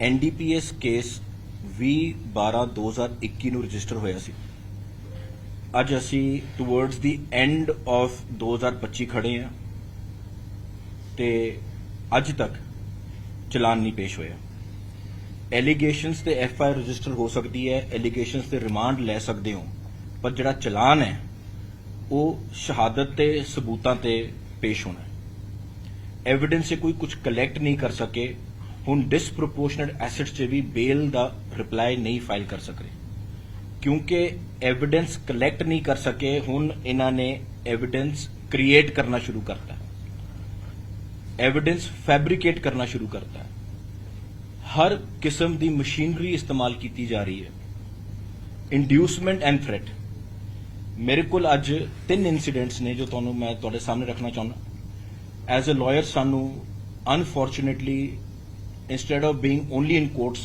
NDPS case 20/12/2021 ਨੂੰ register ਹੋਇਆ ਸੀ। ਅੱਜ ਅਸੀਂ ਟੁਵਰਡਸ ਦੀ ਐਂਡ ਆਫ 2025 ਖੜੇ ਹਾਂ ਤੇ ਅੱਜ ਤੱਕ ਚਲਾਨ ਨਹੀਂ ਪੇਸ਼ ਹੋਇਆ। ਐਲੀਗੇਸ਼ਨਸ ਤੇ ਐਫ ਆਈ ਆਰ ਰਜਿਸਟਰ ਹੋ ਸਕਦੀ ਹੈ ਐਲੀਗੇਸ਼ਨਸ ਤੇ ਰਿਮਾਂਡ ਲੈ ਸਕਦੇ ਹੋ, ਪਰ ਜਿਹੜਾ ਚਲਾਨ ਹੈ, ਉਹ ਸ਼ਹਾਦਤ ਤੇ ਸਬੂਤਾਂ ਤੇ ਪੇਸ਼ ਹੋਣਾ ਹੈ। ਐਵੀਡੈਂਸ ਇਹ ਕੋਈ ਕੁਝ ਕਲੈਕਟ ਨਹੀਂ ਕਰ ਸਕੇ ਹੁਣ ਡਿਸਪ੍ਰੋਪੋਰਸ਼ਨੇਟ ਐਸੈਟਸ 'ਚ ਵੀ ਬੇਲ ਦਾ ਰਿਪਲਾਈ ਨਹੀਂ ਫਾਈਲ ਕਰ ਸਕਦੇ ਕਿਉਂਕਿ ਐਵੀਡੈਂਸ ਕਲੈਕਟ ਨਹੀਂ ਕਰ ਸਕੇ, ਹੁਣ ਇਹਨਾਂ ਨੇ ਐਵੀਡੈਂਸ ਕ੍ਰੀਏਟ ਕਰਨਾ ਸ਼ੁਰੂ ਕਰਤਾ। ਐਵੀਡੈਂਸ ਫੈਬਰਿਕੇਟ ਕਰਨਾ ਸ਼ੁਰੂ ਕਰਤਾ। ਹਰ ਕਿਸਮ ਦੀ ਮਸ਼ੀਨਰੀ ਇਸਤੇਮਾਲ ਕੀਤੀ ਜਾ ਰਹੀ ਹੈ। ਇੰਡਿਊਸਮੈਂਟ ਐਂਡ ਥ੍ਰੈਟ ਮੇਰੇ ਕੋਲ ਅੱਜ ਤਿੰਨ ਇਨਸੀਡੈਂਟਸ ਨੇ ਜੋ ਤੁਹਾਨੂੰ ਮੈਂ ਤੁਹਾਡੇ ਸਾਹਮਣੇ ਰੱਖਣਾ ਚਾਹੁੰਦਾ। ਐਜ਼ ਅ ਲਾਇਰ ਸਾਨੂੰ unfortunately instead of being only in courts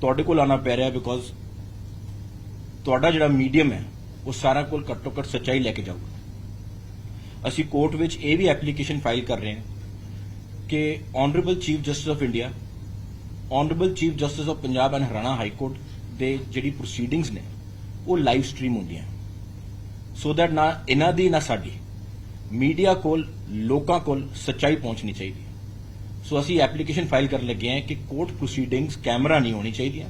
ਤੁਹਾਡੇ ਕੋਲ ਆਣਾ ਪੈ ਰਿਹਾ ਬਿਕੋਜ਼ ਤੁਹਾਡਾ ਜਿਹੜਾ ਮੀਡੀਅਮ ਹੈ, ਉਹ ਸਾਰਾ ਕੋਲ ਘੱਟੋ ਘੱਟ ਸੱਚਾਈ ਲੈ ਕੇ ਜਾਊਗਾ। ਅਸੀਂ ਕੋਰਟ ਵਿੱਚ ਇਹ ਵੀ ਐਪਲੀਕੇਸ਼ਨ ਫਾਈਲ ਕਰ ਰਹੇ ਹਾਂ ਕਿ honourable chief justice of India honourable chief justice of Punjab and Haryana high court ਦੇ ਜਿਹੜੀ ਪ੍ਰੋਸੀਡਿੰਗਸ ਨੇ, ਉਹ ਲਾਈਵ ਸਟ੍ਰੀਮ ਹੁੰਦੀਆਂ ਸੋ ਦੈਟ ਨਾ ਇਹਨਾਂ ਦੀ ਨਾ ਸਾਡੀ। ਮੀਡੀਆ ਕੋਲ, ਲੋਕਾਂ ਕੋਲ ਸੱਚਾਈ ਪਹੁੰਚਣੀ ਚਾਹੀਦੀ। ਸੋ ਅਸੀਂ ਐਪਲੀਕੇਸ਼ਨ ਫਾਈਲ ਕਰਨ ਲੱਗੇ ਹਾਂ ਕਿ ਕੋਰਟ ਪ੍ਰੋਸੀਡਿੰਗਸ ਕੈਮਰਾ ਨਹੀਂ ਹੋਣੀ ਚਾਹੀਦੀਆਂ।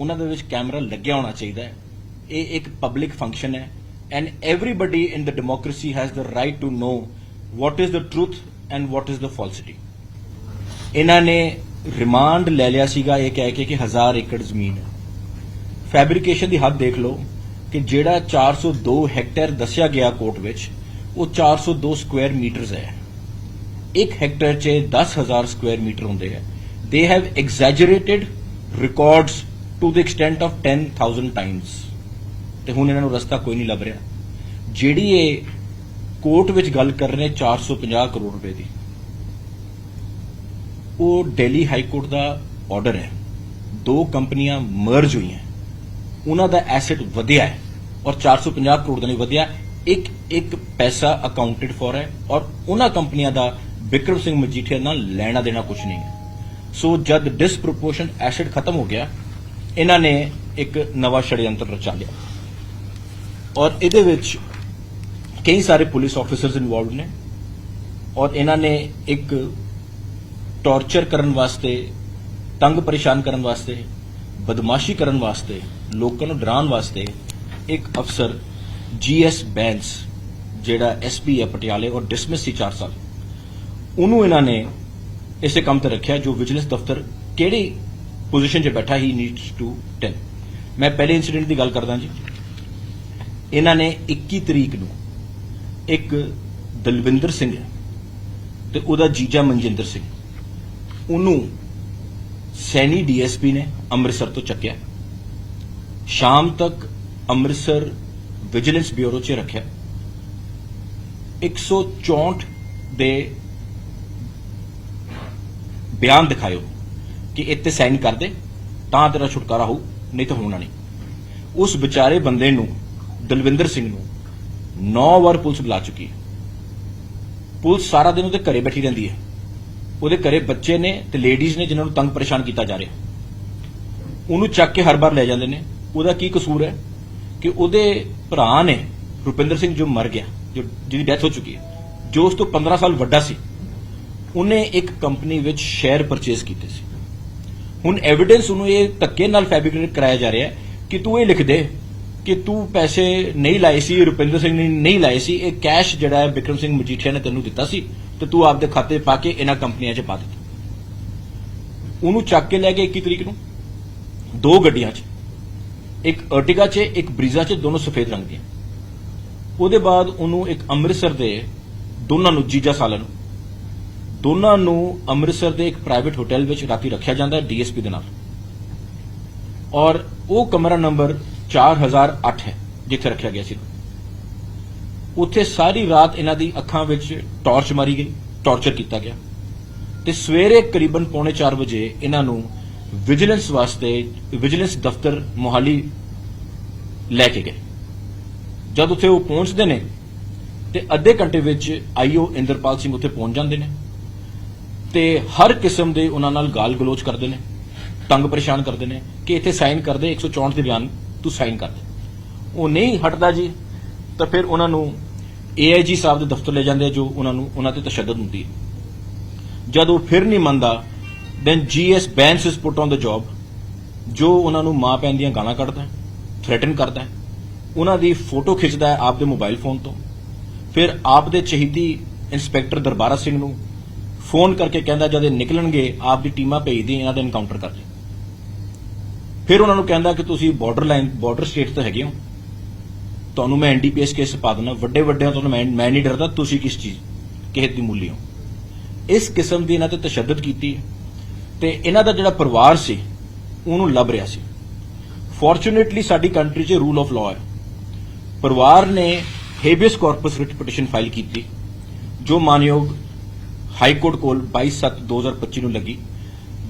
ਉਹਨਾਂ ਦੇ ਵਿੱਚ ਕੈਮਰਾ ਲੱਗਿਆ ਹੋਣਾ ਚਾਹੀਦਾ ਹੈ। ਇਹ ਇੱਕ ਪਬਲਿਕ ਫੰਕਸ਼ਨ ਹੈ। And everybody in the democracy has the right to know what is the truth and what is the falsity ਇਹਨਾਂ ਨੇ ਰਿਮਾਂਡ ਲੈ ਲਿਆ ਸੀਗਾ ਇਹ ਕਹਿ ਕੇ ਕਿ 1000 ਏਕੜ ਜ਼ਮੀਨ ਹੈ। ਫੈਬਰਿਕੇਸ਼ਨ ਦੀ ਹੱਦ ਦੇਖ ਲਓ ਕਿ ਜਿਹੜਾ 402 ਹੈਕਟੇਅਰ ਦੱਸਿਆ ਗਿਆ ਕੋਰਟ ਵਿੱਚ, ਉਹ 402 ਸਕੁਆਇਰ ਮੀਟਰਸ ਹੈ। ਇੱਕ ਹੈਕਟੇਅਰ 'ਚ 10000 ਸਕੁਆਇਰ ਮੀਟਰ ਹੁੰਦੇ ਹੈ they have exaggerated records to the extent of 10000 times ਤੇ ਹੁਣ ਇਹਨਾਂ ਨੂੰ ਰਸਤਾ ਕੋਈ ਨਹੀਂ ਲੱਭ ਰਿਹਾ। ਜਿਹੜੀ ਇਹ ਕੋਰਟ ਵਿੱਚ ਗੱਲ ਕਰ ਰਹੇ ਨੇ 450 ਕਰੋੜ ਰੁਪਏ ਦੀ। ਉਹ ਦਿੱਲੀ ਹਾਈ ਕੋਰਟ ਦਾ ਆਰਡਰ ਹੈ। ਦੋ ਕੰਪਨੀਆਂ ਮਰਜ ਹੋਈਆਂ। ਉਹਨਾਂ ਦਾ ਐਸੈਟ ਵਧਿਆ ਹੈ ਔਰ 450 ਕਰੋੜ ਦਾ ਨਹੀਂ ਵਧਿਆ। ਇੱਕ ਇੱਕ ਪੈਸਾ ਅਕਾਊਂਟਡ ਫॉर ਹੈ ਔਰ ਉਹਨਾਂ ਕੰਪਨੀਆਂ ਦਾ ਵਿਕਰਮ ਸਿੰਘ ਮਜੀਠੀਆ ਨਾਲ ਲੈਣਾ ਦੇਣਾ ਕੁਝ ਨਹੀਂ ਹੈ। ਸੋ ਜਦ ਡਿਸਪ੍ਰੋਪੋਰਸ਼ਨ ਐਸਿਡ ਖਤਮ ਹੋ ਗਿਆ, ਇਹਨਾਂ ਨੇ ਇੱਕ ਨਵਾਂ ਛੜਯੰਤਰ ਰਚਾ ਲਿਆ। ਔਰ ਇਹਦੇ ਵਿੱਚ ਕਈ ਸਾਰੇ ਪੁਲਿਸ ਆਫੀਸਰਸ ਇਨਵੋਲਵਡ ਨੇ। ਔਰ ਇਹਨਾਂ ਨੇ ਇੱਕ ਟੌਰਚਰ ਕਰਨ ਵਾਸਤੇ, ਤੰਗ ਪਰੇਸ਼ਾਨ ਕਰਨ ਵਾਸਤੇ, ਬਦਮਾਸ਼ੀ ਕਰਨ ਵਾਸਤੇ, ਲੋਕਾਂ ਨੂੰ ਡਰਾਉਣ ਵਾਸਤੇ ਇੱਕ ਅਫਸਰ ਜੀਐਸ ਬੈਂਸ ਜਿਹੜਾ ਐਸਪੀ ਹੈ ਪਟਿਆਲੇ ਔਰ ਡਿਸਮਿਸ ਸੀ 4 ਸਾਲ। ਉਹਨੂੰ ਇਹਨਾਂ ਨੇ ਇਸੇ ਕੰਮ ਤੇ ਰੱਖਿਆ ਜੋ ਵਿਜੀਲੈਂਸ ਦਫ਼ਤਰ ਕਿਹੜੀ ਪੋਜੀਸ਼ਨ 'ਚ ਬੈਠਾ ਹੀ ਨੀਡਸ ਟੂ ਟੈਲ ਮੈਂ ਪਹਿਲੇ ਇਨਸੀਡੈਂਟ ਦੀ ਗੱਲ ਕਰਦਾ ਜੀ। ਇਹਨਾਂ ਨੇ 21 ਤਰੀਕ ਨੂੰ ਇੱਕ ਦਲਵਿੰਦਰ ਸਿੰਘ ਤੇ ਉਹਦਾ ਜੀਜਾ ਮਨਜਿੰਦਰ ਸਿੰਘ। ਉਹਨੂੰ ਸੈਣੀ ਡੀਐਸਪੀ ਨੇ ਅੰਮ੍ਰਿਤਸਰ ਤੋਂ ਚੱਕਿਆ। ਸ਼ਾਮ ਤੱਕ ਅੰਮ੍ਰਿਤਸਰ ਵਿਜੀਲੈਂਸ ਬਿਊਰੋ 'ਚ ਰੱਖਿਆ। 164 ਦੇ ਬਿਆਨ ਦਿਖਾਇਓ ਕਿ ਇੱਥੇ ਸਾਈਨ ਕਰ ਦੇ, ਤਾਂ ਤੇਰਾ ਛੁਟਕਾਰਾ ਹੋਊ, ਨਹੀਂ ਤਾਂ ਹੋਣਾ ਨਹੀਂ। ਉਸ ਵਿਚਾਰੇ ਬੰਦੇ ਨੂੰ, ਦਲਵਿੰਦਰ ਸਿੰਘ ਨੂੰ 9 ਵਾਰ ਪੁਲਿਸ ਬੁਲਾ ਚੁੱਕੀ ਹੈ। ਪੁਲਿਸ ਸਾਰਾ ਦਿਨ ਉਹਦੇ ਘਰੇ ਬੈਠੀ ਰਹਿੰਦੀ ਹੈ। ਉਹਦੇ ਘਰੇ ਬੱਚੇ ਨੇ ਤੇ ਲੇਡੀਜ਼ ਨੇ ਜਿਨ੍ਹਾਂ ਨੂੰ ਤੰਗ ਪਰੇਸ਼ਾਨ ਕੀਤਾ ਜਾ ਰਿਹਾ। ਉਹਨੂੰ ਚੱਕ ਕੇ ਹਰ ਵਾਰ ਲੈ ਜਾਂਦੇ ਨੇ। ਉਹਦਾ ਕੀ ਕਸੂਰ ਹੈ? ਕਿ ਉਹਦੇ ਭਰਾ ਨੇ ਰੁਪਿੰਦਰ ਸਿੰਘ ਜੋ ਮਰ ਗਿਆ, ਜੋ ਜਿਹਦੀ ਡੈਥ ਹੋ ਚੁੱਕੀ ਹੈ, ਜੋ ਉਸ ਤੋਂ 15 ਸਾਲ ਵੱਡਾ ਸੀ ਉਹਨੇ ਇੱਕ ਕੰਪਨੀ ਵਿੱਚ ਸ਼ੇਅਰ ਪਰਚੇਸ ਕੀਤੇ ਸੀ। ਹੁਣ ਐਵੀਡੈਂਸ ਉਹਨੂੰ ਇਹ ਧੱਕੇ ਨਾਲ ਫੈਬਰਿਕੇਟ ਕਰਾਇਆ ਜਾ ਰਿਹਾ ਹੈ ਕਿ ਤੂੰ ਇਹ ਲਿਖ ਦੇ ਕਿ ਤੂੰ ਪੈਸੇ ਨਹੀਂ ਲਾਏ ਸੀ, ਰੁਪਿੰਦਰ ਸਿੰਘ ਨੇ ਨਹੀਂ ਲਾਏ ਸੀ, ਇਹ ਕੈਸ਼ ਜਿਹੜਾ ਹੈ ਵਿਕਰਮ ਸਿੰਘ ਮਜੀਠੀਆ ਨੇ ਤੈਨੂੰ ਦਿੱਤਾ ਸੀ ਤੇ ਤੂੰ ਆਪਦੇ ਖਾਤੇ ਪਾ ਕੇ ਇਹਨਾਂ ਕੰਪਨੀਆਂ 'ਚ ਪਾ ਦਿੱਤਾ। ਉਹਨੂੰ ਚੱਕ ਕੇ ਲੈ ਕੇ 21 ਤਰੀਕ ਨੂੰ, ਦੋ ਗੱਡੀਆਂ 'ਚ, ਇੱਕ ਅਰਟਿਗਾ 'ਚ, ਇੱਕ ਬਰੀਜ਼ਾ 'ਚ, ਦੋਨੋਂ ਸਫੇਦ ਰੰਗ ਦੀਆਂ। ਉਹਦੇ ਬਾਅਦ ਉਹਨੂੰ ਇੱਕ ਅੰਮ੍ਰਿਤਸਰ ਦੇ ਦੋਨਾਂ ਨੂੰ, ਜੀਜਾ ਸਾਲਾ ਨੂੰ ਦੋਨਾਂ ਨੂੰ ਅੰਮ੍ਰਿਤਸਰ ਦੇ ਇੱਕ ਪ੍ਰਾਈਵੇਟ ਹੋਟਲ ਵਿੱਚ ਰਾਤੀ ਰੱਖਿਆ ਜਾਂਦਾ ਹੈ ਡੀਐਸਪੀ ਦੇ ਨਾਲ। ਔਰ ਉਹ ਕਮਰਾ ਨੰਬਰ 4008 ਹੈ, ਜਿੱਥੇ ਰੱਖਿਆ ਗਿਆ ਸੀ। ਉੱਥੇ ਸਾਰੀ ਰਾਤ ਇਹਨਾਂ ਦੀ ਅੱਖਾਂ ਵਿੱਚ ਟਾਰਚ ਮਾਰੀ ਗਈ ਟਾਰਚਰ ਕੀਤਾ ਗਿਆ। ਤੇ ਸਵੇਰੇ ਕਰੀਬਨ ਪੌਣੇ 4 ਵਜੇ ਇਹਨਾਂ ਨੂੰ ਵਿਜੀਲੈਂਸ ਵਾਸਤੇ ਵਿਜੀਲੈਂਸ ਦਫ਼ਤਰ ਮੋਹਾਲੀ ਲੈ ਕੇ ਗਏ। ਜਦ ਉੱਥੇ ਉਹ ਪਹੁੰਚਦੇ ਨੇ, ਤੇ ਅੱਧੇ ਘੰਟੇ ਵਿੱਚ ਆਈਓ ਇੰਦਰਪਾਲ ਸਿੰਘ ਉੱਥੇ ਪਹੁੰਚ ਜਾਂਦੇ ਨੇ। ਤੇ ਹਰ ਕਿਸਮ ਦੇ ਉਹਨਾਂ ਨਾਲ ਗਾਲ ਗਲੋਚ ਕਰਦੇ ਨੇ ਤੰਗ ਪਰੇਸ਼ਾਨ ਕਰਦੇ ਨੇ ਕਿ ਇੱਥੇ ਸਾਈਨ ਕਰਦੇ 164 ਦੇ ਬਿਆਨ ਤੂੰ ਸਾਈਨ ਕਰ ਦੇ। ਉਹ ਨਹੀਂ ਹਟਦਾ ਜੀ ਤਾਂ ਫਿਰ ਉਹਨਾਂ ਨੂੰ ਏਆਈਜੀ ਸਾਹਿਬ ਦੇ ਦਫ਼ਤਰ ਲੈ ਜਾਂਦੇ ਜੋ ਉਹਨਾਂ ਨੂੰ ਉਹਨਾਂ ਤੇ ਤਸ਼ੱਦਦ ਹੁੰਦੀ ਹੈ। ਜਦ ਉਹ ਫਿਰ ਨਹੀਂ ਮੰਨਦਾ ਦੈਨ ਜੀਐਸ ਬੈਂਸ ਇਸ ਪੁੱਟ ਔਨ ਦ ਜੌਬ ਜੋ ਉਹਨਾਂ ਨੂੰ ਮਾਂ ਪੈਣ ਦੀਆਂ ਗਾਲਾਂ ਕੱਢਦਾ ਥ੍ਰੈਟਨ ਕਰਦਾ। ਹੈ, ਉਹਨਾਂ ਦੀ ਫੋਟੋ ਖਿੱਚਦਾ ਹੈ ਆਪ ਦੇ ਮੋਬਾਈਲ ਫੋਨ ਤੋਂ। ਫਿਰ ਆਪ ਦੇ ਚਹੀਦੀ ਇੰਸਪੈਕਟਰ ਦਰਬਾਰਾ ਸਿੰਘ ਨੂੰ ਫੋਨ ਕਰਕੇ ਕਹਿੰਦਾ ਜਦ ਇਹ ਨਿਕਲਣਗੇ ਆਪ ਦੀ ਟੀਮਾਂ ਭੇਜਦੀ, ਇਹਨਾਂ ਦਾ ਐਨਕਾਊਂਟਰ ਕਰ ਦੇ ਫਿਰ ਉਹਨਾਂ ਨੂੰ ਕਹਿੰਦਾ ਕਿ ਤੁਸੀਂ ਬਾਰਡਰ ਲਾਈਨ ਬਾਰਡਰ ਸਟੇਟ ਤੇ ਹੈਗੇ ਹੋ। ਤੁਹਾਨੂੰ ਮੈਂ ਐਨਡੀਪੀਐਸ ਕੇਸ ਪਾ ਦਿੰਦਾ ਵੱਡੇ ਵੱਡਿਆਂ ਤੋਂ ਮੈਂ ਮੈਂ ਨਹੀਂ ਡਰਦਾ, ਤੁਸੀਂ ਕਿਸ ਚੀਜ਼, ਕਿਸੇ ਦੀ ਮੂਲੀ ਹੋ। ਇਸ ਕਿਸਮ ਦੀ ਇਹਨਾਂ ਤੇ ਤਸ਼ੱਦਦ ਕੀਤੀ। ਤੇ ਇਹਨਾਂ ਦਾ ਜਿਹੜਾ ਪਰਿਵਾਰ ਸੀ, ਉਹਨੂੰ ਲੱਭ ਰਿਹਾ ਸੀ। ਫੋਰਚੂਨੇਟਲੀ ਸਾਡੀ ਕੰਟਰੀ 'ਚ ਰੂਲ ਆਫ ਲਾਅ ਹੈ। ਪਰਿਵਾਰ ਨੇ habeas corpus writ petition file ਕੀਤੀ, ਜੋ ਮਾਨਯੋਗ ਹਾਈ ਕੋਰਟ ਕੋਲ 22/7/2025 ਨੂੰ ਲੱਗੀ,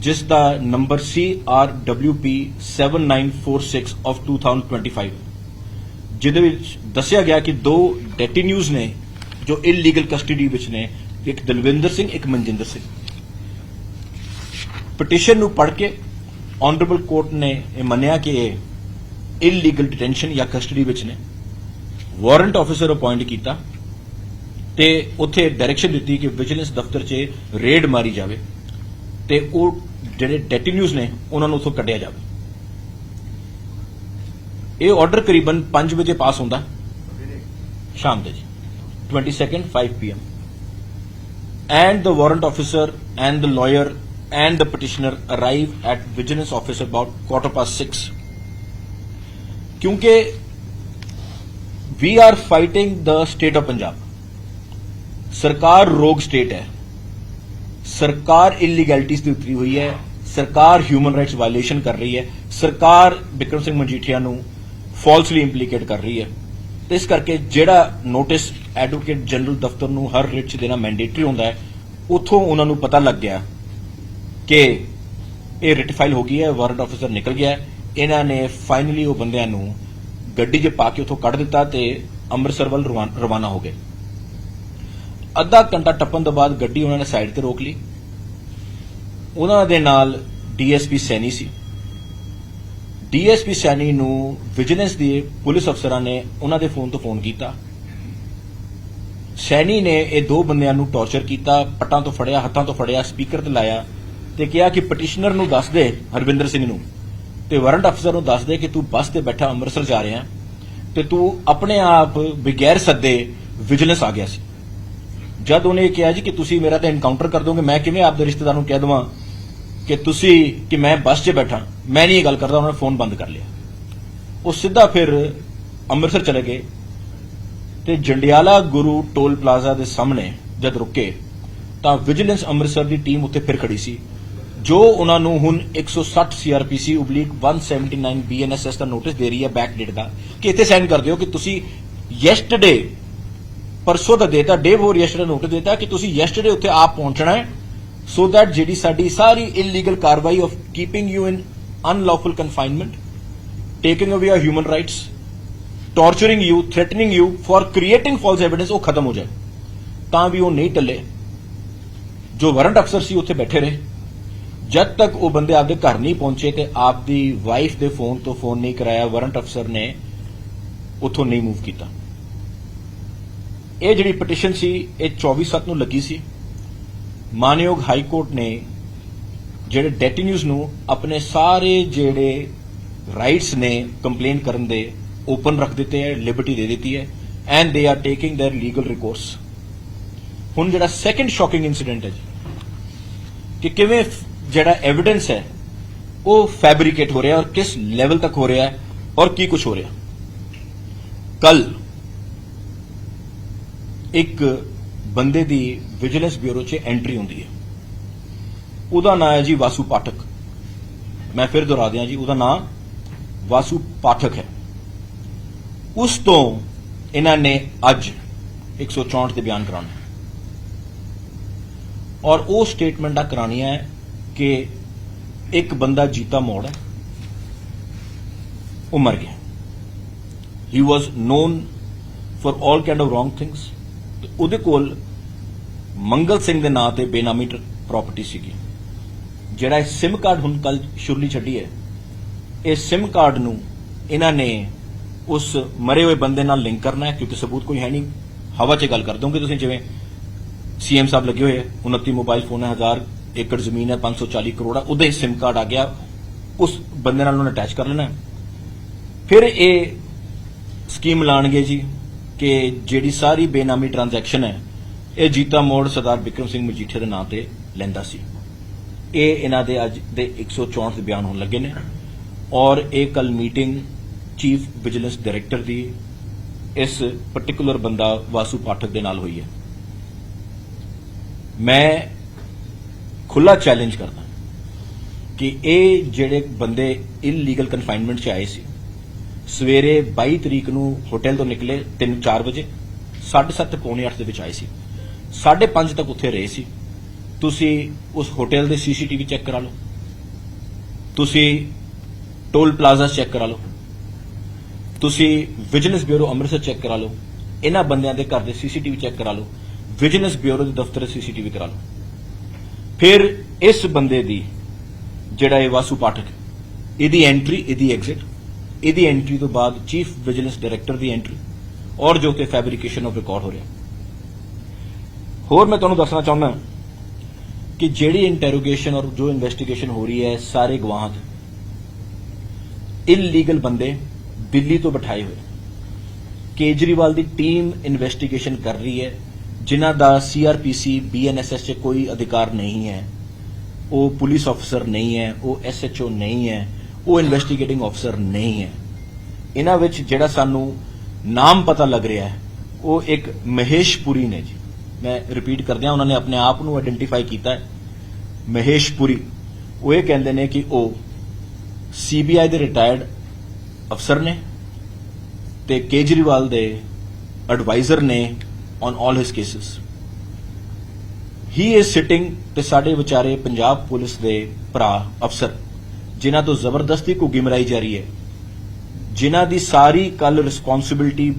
ਜਿਸ ਦਾ ਨੰਬਰ CRWP 7946 ਆਫ 2025 ਜਿਹਦੇ ਵਿੱਚ ਦੱਸਿਆ ਗਿਆ ਕਿ ਦੋ ਡੈਟੀਨਿਊਜ਼ ਨੇ, ਜੋ ਇਲੀਗਲ ਕਸਟਡੀ ਵਿੱਚ ਨੇ, ਇੱਕ ਦਲਵਿੰਦਰ ਸਿੰਘ, ਇੱਕ ਮਨਜਿੰਦਰ ਸਿੰਘ। ਪਟੀਸ਼ਨ ਨੂੰ ਪੜ੍ਹ ਕੇ ਆਨਰੇਬਲ ਕੋਰਟ ਨੇ ਇਹ ਮੰਨਿਆ ਕਿ ਇਹ ਇਲੀਗਲ ਡਿਟੈਂਸ਼ਨ ਜਾਂ ਕਸਟਡੀ ਵਿੱਚ ਨੇ। ਵਾਰੰਟ ਆਫੀਸਰ ਅਪਾਇੰਟ ਕੀਤਾ। ਤੇ ਉੱਥੇ ਡਾਇਰੈਕਸ਼ਨ ਦਿੱਤੀ ਕਿ ਵਿਜੀਲੈਂਸ ਦਫ਼ਤਰ 'ਚ ਰੇਡ ਮਾਰੀ ਜਾਵੇ ਤੇ ਉਹ ਜਿਹੜੇ ਡੈਟੀਨਿਊਜ਼ ਨੇ ਉਹਨਾਂ ਨੂੰ ਉੱਥੋਂ ਕੱਢਿਆ ਜਾਵੇ ਇਹ ਆਰਡਰ ਕਰੀਬਨ 5 ਵਜੇ ਪਾਸ ਹੁੰਦਾ ਸ਼ਾਮ ਦੇ ਜੀ 22nd 5 pm and the warrant officer and the lawyer and the petitioner arrive at vigilance office about quarter past 6 ਕਿਉਂਕਿ we are fighting the state of punjab ਸਰਕਾਰ ਰੋਗ ਸਟੇਟ ਹੈ। ਸਰਕਾਰ ਇਲੀਗੈਲਿਟੀਜ਼ ਤੇ ਉਤਰੀ ਹੋਈ ਹੈ। ਸਰਕਾਰ ਹਿਊਮਨ ਰਾਈਟਸ ਵਾਇਲੇਸ਼ਨ ਕਰ ਰਹੀ ਹੈ। ਸਰਕਾਰ ਬਿਕਰਮ ਸਿੰਘ ਮਜੀਠੀਆ ਨੂੰ ਫਾਲਸਲੀ ਇੰਪਲੀਕੇਟ ਕਰ ਰਹੀ ਹੈ। ਤੇ ਇਸ ਕਰਕੇ ਜਿਹੜਾ ਨੋਟਿਸ ਐਡਵੋਕੇਟ ਜਨਰਲ ਦਫ਼ਤਰ ਨੂੰ ਹਰ ਰਿਟ 'ਚ ਦੇਣਾ ਮੈਂਡੇਟਰੀ ਹੁੰਦਾ ਹੈ, ਉਥੋਂ ਉਹਨਾਂ ਨੂੰ ਪਤਾ ਲੱਗ ਗਿਆ ਕਿ ਇਹ ਰਿਟ ਫਾਈਲ ਹੋ ਗਈ ਹੈ ਵਾਰੰਟ ਆਫੀਸਰ ਨਿਕਲ ਗਿਆ ਹੈ। ਇਹਨਾਂ ਨੇ ਫਾਈਨਲੀ ਉਹ ਬੰਦਿਆਂ ਨੂੰ ਗੱਡੀ 'ਚ ਪਾ ਕੇ ਉਥੋਂ ਕੱਢ ਦਿੱਤਾ ਤੇ ਅੰਮ੍ਰਿਤਸਰ ਵੱਲ ਰਵਾਨਾ ਹੋ ਗਏ। ਅੱਧਾ ਘੰਟਾ ਟੱਪਣ ਤੋਂ ਬਾਅਦ ਗੱਡੀ ਉਹਨਾਂ ਨੇ ਸਾਈਡ ਤੇ ਰੋਕ ਲਈ। ਉਹਨਾਂ ਦੇ ਨਾਲ ਡੀਐਸਪੀ ਸੈਣੀ ਸੀ। ਡੀਐਸਪੀ ਸੈਣੀ ਨੂੰ ਵਿਜੀਲੈਂਸ ਦੇ ਪੁਲਿਸ ਅਫਸਰਾਂ ਨੇ ਉਹਨਾਂ ਦੇ ਫੋਨ ਤੋਂ ਫੋਨ ਕੀਤਾ। ਸੈਣੀ ਨੇ ਇਹ ਦੋ ਬੰਦਿਆਂ ਨੂੰ ਟੌਰਚਰ ਕੀਤਾ, ਪੱਟਾਂ ਤੋਂ ਫੜਿਆ, ਹੱਥਾਂ ਤੋਂ ਫੜਿਆ ਸਪੀਕਰ ਤੇ ਲਾਇਆ ਤੇ ਕਿਹਾ ਕਿ ਪਟੀਸ਼ਨਰ ਨੂੰ ਦੱਸ ਦੇ ਹਰਵਿੰਦਰ ਸਿੰਘ ਨੂੰ ਤੇ ਵਾਰੰਟ ਅਫਸਰ ਨੂੰ ਦੱਸ ਦੇ ਕਿ ਤੂੰ ਬੱਸ ਤੇ ਬੈਠਾ ਅੰਮ੍ਰਿਤਸਰ ਜਾ ਰਿਹਾ ਤੇ ਤੂੰ ਆਪਣੇ ਆਪ ਬਗੈਰ ਸੱਦੇ ਵਿਜੀਲੈਂਸ ਆ ਗਿਆ ਸੀ। ਜਦ ਉਹਨੇ ਕਿਹਾ ਜੀ ਕਿ ਤੁਸੀਂ ਮੇਰਾ ਤਾਂ ਐਨਕਾਊਂਟਰ ਕਰ ਦੋਗੇ, ਮੈਂ ਕਿਵੇਂ ਆਪਦੇ ਰਿਸ਼ਤੇਦਾਰ ਨੂੰ ਕਹਿ ਦਵਾਂ ਕਿ ਤੁਸੀਂ, ਕਿ ਮੈਂ ਬੱਸ 'ਚ ਬੈਠਾ, ਮੈਂ ਨਹੀਂ ਇਹ ਗੱਲ ਕਰਦਾ, ਉਹਨਾਂ ਨੇ ਫੋਨ ਬੰਦ ਕਰ ਲਿਆ। ਉਹ ਸਿੱਧਾ ਫਿਰ ਅੰਮ੍ਰਿਤਸਰ ਚਲੇ ਗਏ ਤੇ ਜੰਡਿਆਲਾ ਗੁਰੂ ਟੋਲ ਪਲਾਜ਼ਾ ਦੇ ਸਾਹਮਣੇ ਜਦ ਰੁਕੇ, ਤਾਂ ਵਿਜੀਲੈਂਸ ਅੰਮ੍ਰਿਤਸਰ ਦੀ ਟੀਮ ਉੱਥੇ ਫਿਰ ਖੜੀ ਸੀ। ਜੋ ਉਹਨਾਂ ਨੂੰ ਹੁਣ 160 ਸੀਆਰਪੀਸੀ ਉਬਲੀਕ 179 ਬੀਐਨਐਸਐਸ ਦਾ ਨੋਟਿਸ ਦੇ ਰਹੀ ਹੈ ਬੈਕ ਡੇਟ ਦਾ, ਕਿ ਇੱਥੇ ਸਾਈਨ ਕਰ ਦਿਓ ਕਿ ਤੁਸੀਂ ਯੈਸਟਰਡੇ ਪਰਸੋਂ ਦਾ ਦੇਤਾ ਡੇ ਬੋਰ ਯੈਸਟਰਡੇ ਨੋਟਿਸ ਦੇਤਾ ਕਿ ਤੁਸੀਂ ਯੈਸਟਰਡੇ ਉੱਥੇ ਆਪ ਪਹੁੰਚਣਾ ਹੈ। ਸੋ ਦੈਟ ਜਿਹੜੀ ਸਾਡੀ ਸਾਰੀ ਇਲੀਗਲ ਕਾਰਵਾਈ of keeping you in unlawful confinement taking away your human rights torturing you threatening you for creating false evidence ਉਹ ਖਤਮ ਹੋ ਜਾਏ। ਤਾਂ ਵੀ ਉਹ ਨਹੀਂ ਟੱਲੇ। ਜੋ ਵਾਰੰਟ ਅਫਸਰ ਸੀ, ਉੱਥੇ ਬੈਠੇ ਰਹੇ। ਜਦ ਤੱਕ ਉਹ ਬੰਦੇ ਆਪਦੇ ਘਰ ਨਹੀਂ ਪਹੁੰਚੇ ਤੇ ਆਪਦੀ ਵਾਈਫ ਦੇ ਫੋਨ ਤੋਂ ਫੋਨ ਨਹੀਂ ਕਰਾਇਆ ਵਾਰੰਟ ਅਫਸਰ ਨੇ, ਉਥੋਂ ਨਹੀਂ ਮੂਵ ਕੀਤਾ। ਇਹ ਜਿਹੜੀ ਪਟੀਸ਼ਨ ਸੀ ਇਹ 24/7 ਨੂੰ ਲੱਗੀ ਸੀ ਮਾਨਯੋਗ ਹਾਈ ਕੋਰਟ ਨੇ ਜਿਹੜੇ ਡੈਟੀਨਿਊਜ਼ ਨੂੰ ਆਪਣੇ ਸਾਰੇ ਜਿਹੜੇ ਰਾਈਟਸ ਨੇ ਕੰਪਲੇਨ ਕਰਨ ਦੇ ਓਪਨ ਰੱਖ ਦਿੱਤੇ ਹੈ ਲਿਬਰਟੀ ਦੇ ਦਿੱਤੀ ਹੈ and they are taking their legal recourse ਹੁਣ ਜਿਹੜਾ ਸੈਕੰਡ ਸ਼ੌਕਿੰਗ ਇਨਸੀਡੈਂਟ ਹੈ ਜੀ ਕਿ ਕਿਵੇਂ ਫ- ਜਿਹੜਾ ਐਵੀਡੈਂਸ ਹੈ ਉਹ ਫੈਬਰੀਕੇਟ ਹੋ ਰਿਹਾ ਔਰ ਕਿਸ ਲੈਵਲ ਤੱਕ ਹੋ ਰਿਹਾ ਹੈ ਔਰ ਕੀ ਕੁਝ ਹੋ ਰਿਹਾ ਕੱਲ ਇੱਕ ਬੰਦੇ ਦੀ ਵਿਜੀਲੈਂਸ ਬਿਊਰੋ 'ਚ ਐਂਟਰੀ ਹੁੰਦੀ ਹੈ। ਉਹਦਾ ਨਾਮ ਹੈ ਜੀ ਵਾਸੂ ਪਾਠਕ। ਮੈਂ ਫਿਰ ਦੁਹਰਾ ਦਿਆਂ ਜੀ, ਉਹਦਾ ਨਾਮ ਵਾਸੂ ਪਾਠਕ ਹੈ। ਉਸ ਤੋਂ ਇਹਨਾਂ ਨੇ ਅੱਜ 164 ਤੇ ਬਿਆਨ ਕਰਾਉਣਾ ਔਰ ਉਹ ਸਟੇਟਮੈਂਟ ਆ ਕਰਾਣੀ ਹੈ ਕਿ ਇੱਕ ਬੰਦਾ ਜੀਤਾ ਮੋੜ ਹੈ। ਉਹ ਮਰ ਗਿਆ। He was known for all kind of wrong things ਉਹਦੇ ਕੋਲ ਮੰਗਲ ਸਿੰਘ ਦੇ ਨਾਂ ਤੇ ਬੇਨਾਮੀ ਪ੍ਰਾਪਰਟੀ ਸੀਗੀ। ਜਿਹੜਾ ਇਹ SIM ਕਾਰਡ ਹੁਣ ਕੱਲ ਸ਼ੁਰਲੀ ਛੱਡੀ ਹੈ। ਇਹ SIM ਕਾਰਡ ਨੂੰ ਇਹਨਾਂ ਨੇ ਉਸ ਮਰੇ ਹੋਏ ਬੰਦੇ ਨਾਲ ਲਿੰਕ ਕਰਨਾ ਹੈ, ਕਿਉਂਕਿ ਸਬੂਤ ਕੋਈ ਹੈ ਨਹੀਂ। ਹਵਾ 'ਚ ਗੱਲ ਕਰ ਦੋਗੇ ਤੁਸੀਂ, ਜਿਵੇਂ ਸੀਐਮ ਸਾਹਿਬ ਲੱਗੇ ਹੋਏ ਹੈ 29 ਮੋਬਾਈਲ ਫੋਨ ਹੈ 1000 ਏਕੜ ਜ਼ਮੀਨ ਹੈ 540 ਕਰੋੜ ਉਹਦੇ SIM ਕਾਰਡ ਆ ਗਿਆ। ਉਸ ਬੰਦੇ ਨਾਲ ਉਹਨੇ ਅਟੈਚ ਕਰ ਲੈਣਾ ਫਿਰ ਇਹ ਸਕੀਮ ਲਾਣਗੇ ਜੀ। ਕਿ ਜਿਹੜੀ ਸਾਰੀ ਬੇਨਾਮੀ ਟ੍ਰਾਂਜੈਕਸ਼ਨ ਹੈ, ਇਹ ਜੀਤਾ ਮੋੜ ਸਰਦਾਰ ਵਿਕਰਮ ਸਿੰਘ ਮਜੀਠੀਆ ਦੇ ਨਾਂ ਤੇ ਲੈਂਦਾ ਸੀ। ਇਹ ਇਹਨਾਂ ਦੇ ਅੱਜ ਦੇ 164 ਦੇ ਬਿਆਨ ਹੋਣ ਲੱਗੇ ਨੇ ਔਰ ਇਹ ਕੱਲ ਮੀਟਿੰਗ ਚੀਫ ਵਿਜੀਲੈਂਸ ਡਾਇਰੈਕਟਰ ਦੀ ਇਸ ਪਾਰਟਿਕੂਲਰ ਬੰਦਾ ਵਾਸੂ ਪਾਠਕ ਦੇ ਨਾਲ ਹੋਈ ਹੈ। ਮੈਂ ਖੁੱਲਾ ਚੈਲੰਜ ਕਰਦਾ ਕਿ ਇਹ ਜਿਹੜੇ ਬੰਦੇ ਇਲੀਗਲ ਕਨਫਾਈਨਮੈਂਟ 'ਚ ਆਏ ਸੀ ਸਵੇਰੇ 22 ਤਰੀਕ ਨੂੰ ਹੋਟਲ ਤੋਂ ਨਿਕਲੇ 3-4 ਵਜੇ 7:30 ਪੌਣੇ 8 ਦੇ ਵਿੱਚ ਆਏ ਸੀ। 5:30 ਤੱਕ ਉੱਥੇ ਰਹੇ ਸੀ। ਤੁਸੀਂ ਉਸ ਹੋਟਲ ਦੇ ਸੀਸੀਟੀਵੀ ਚੈੱਕ ਕਰਾ ਲਓ। ਤੁਸੀਂ ਟੋਲ ਪਲਾਜ਼ਾ ਚੈੱਕ ਕਰਾ ਲਓ। ਤੁਸੀਂ ਵਿਜੀਲੈਂਸ ਬਿਊਰੋ ਅੰਮ੍ਰਿਤਸਰ ਚੈੱਕ ਕਰਾ ਲਓ। ਇਹਨਾਂ ਬੰਦਿਆਂ ਦੇ ਘਰ ਦੇ ਸੀਸੀਟੀਵੀ ਚੈੱਕ ਕਰਾ ਲਓ। ਵਿਜੀਲੈਂਸ ਬਿਊਰੋ ਦੇ ਦਫ਼ਤਰ ਦੇ ਸੀਸੀਟੀਵੀ ਕਰਾ ਲਓ। ਫਿਰ ਇਸ ਬੰਦੇ ਦੀ, ਜਿਹੜਾ ਇਹ ਵਾਸੂ ਪਾਠਕ, ਇਹਦੀ ਐਂਟਰੀ ਇਹਦੀ ਐਗਜ਼ਿਟ ਇਹਦੀ ਐਂਟਰੀ ਤੋਂ ਬਾਅਦ ਚੀਫ ਵਿਜੀਲੈਂਸ ਡਾਇਰੈਕਟਰ ਦੀ ਐਂਟਰੀ ਔਰ ਜੋ ਕਿ ਫੈਬਰੀਕੇਸ਼ਨ ਆਫ ਰਿਕਾਰਡ ਹੋ ਰਿਹਾ। ਹੋਰ ਮੈਂ ਤੁਹਾਨੂੰ ਦੱਸਣਾ ਚਾਹੁੰਦਾ ਕਿ ਜਿਹੜੀ ਇੰਟਰੋਗੇਸ਼ਨ ਔਰ ਜੋ ਇਨਵੈਸਟੀਗੇਸ਼ਨ ਹੋ ਰਹੀ ਹੈ, ਸਾਰੇ ਗਵਾਹਾਂ ਤੇ। ਇਲੀਗਲ ਬੰਦੇ ਦਿੱਲੀ ਤੋਂ ਬਿਠਾਏ ਹੋਏ। ਕੇਜਰੀਵਾਲ ਦੀ ਟੀਮ ਇਨਵੈਸਟੀਗੇਸ਼ਨ ਕਰ ਰਹੀ ਹੈ, ਜਿਨ੍ਹਾਂ ਦਾ ਸੀਆਰਪੀਸੀ ਬੀਐਨਐਸਐਸ 'ਚ ਕੋਈ ਅਧਿਕਾਰ ਨਹੀਂ ਹੈ। ਉਹ ਪੁਲਿਸ ਅਫਸਰ ਨਹੀਂ ਹੈ, ਉਹ ਐਸਐਚਓ ਨਹੀਂ ਹੈ। ਉਹ ਇਨਵੈਸਟੀਗੇਟਿੰਗ ਅਫਸਰ ਨਹੀਂ ਹੈ। ਇਹਨਾਂ ਵਿੱਚ ਜਿਹੜਾ ਸਾਨੂੰ ਨਾਮ ਪਤਾ ਲੱਗ ਰਿਹਾ ਹੈ, ਉਹ ਇੱਕ ਮਹੇਸ਼ ਪੁਰੀ ਨੇ ਜੀ। ਮੈਂ ਰਿਪੀਟ ਕਰਦਿਆਂ ਉਹਨਾਂ ਨੇ ਆਪਣੇ ਆਪ ਨੂੰ ਆਇਡੈਂਟੀਫਾਈ ਕੀਤਾ ਹੈ। ਮਹੇਸ਼ ਪੁਰੀ, ਉਹ ਇਹ ਕਹਿੰਦੇ ਨੇ ਕਿ ਉਹ ਸੀਬੀਆਈ ਦੇ ਰਿਟਾਇਰਡ ਅਫਸਰ ਨੇ ਤੇ ਕੇਜਰੀਵਾਲ ਦੇ ਐਡਵਾਈਜ਼ਰ ਨੇ on all his cases he is sitting ਤੇ ਸਾਡੇ ਵਿਚਾਰੇ ਪੰਜਾਬ ਪੁਲਿਸ ਦੇ ਭਰਾ ਅਫਸਰ। ਜਿਨ੍ਹਾਂ ਤੋਂ ਜ਼ਬਰਦਸਤੀ ਘੁੱਗੀ ਗਿਮਰਾਈ ਜਾ ਰਹੀ ਹੈ, ਜਿਨ੍ਹਾਂ ਦੀ ਸਾਰੀ ਕੱਲ ਰਿਸਪੌਂਸਿਬਿਲਟੀ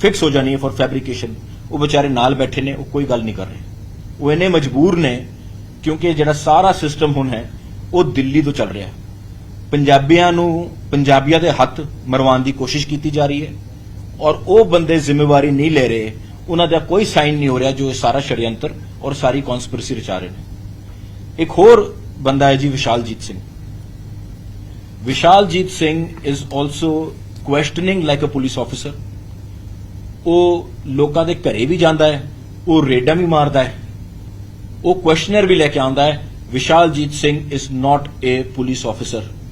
ਫਿਕਸ ਹੋ ਜਾਣੀ ਹੈ ਫॉर ਫੈਬਰੀਕੇਸ਼ਨ ਉਹ ਵਿਚਾਰੇ ਨਾਲ ਬੈਠੇ ਨੇ, ਉਹ ਕੋਈ ਗੱਲ ਨਹੀਂ ਕਰ ਰਹੇ। ਉਹ ਇਹਨੇ ਮਜਬੂਰ ਨੇ, ਕਿਉਂਕਿ ਜਿਹੜਾ ਸਾਰਾ ਸਿਸਟਮ ਹੁਣ ਹੈ, ਉਹ ਦਿੱਲੀ ਤੋਂ ਚੱਲ ਰਿਹਾ ਹੈ। ਪੰਜਾਬੀਆਂ ਨੂੰ, ਪੰਜਾਬੀਆਂ ਦੇ ਹੱਥ ਮਰਵਾਉਣ ਦੀ ਕੋਸ਼ਿਸ਼ ਕੀਤੀ ਜਾ ਰਹੀ ਹੈ ਔਰ ਉਹ ਬੰਦੇ ਜ਼ਿੰਮੇਵਾਰੀ ਨਹੀਂ ਲੈ ਰਹੇ, ਉਹਨਾਂ ਦਾ ਕੋਈ ਸਾਈਨ ਨਹੀਂ ਹੋ ਰਿਹਾ ਜੋ ਇਹ ਸਾਰਾ ਛੜਯੰਤਰ ਔਰ ਸਾਰੀ ਕਨਸਪੀਰੇਸੀ ਰਚਾ ਰਹੇ ਨੇ। ਇੱਕ ਹੋਰ ਬੰਦਾ ਹੈ ਜੀ Vishaljit Singh. Vishaljit Singh is also questioning like a police officer ਉਹ ਲੋਕਾਂ ਦੇ ਘਰੇ ਵੀ ਜਾਂਦਾ ਹੈ ਉਹ ਰੇਡਾਂ ਵੀ ਮਾਰਦਾ ਹੈ ਉਹ ਕੁਐਸਚਨਰ ਵੀ ਲੈ ਕੇ ਆਉਂਦਾ ਹੈ Vishaljit Singh is not a police officer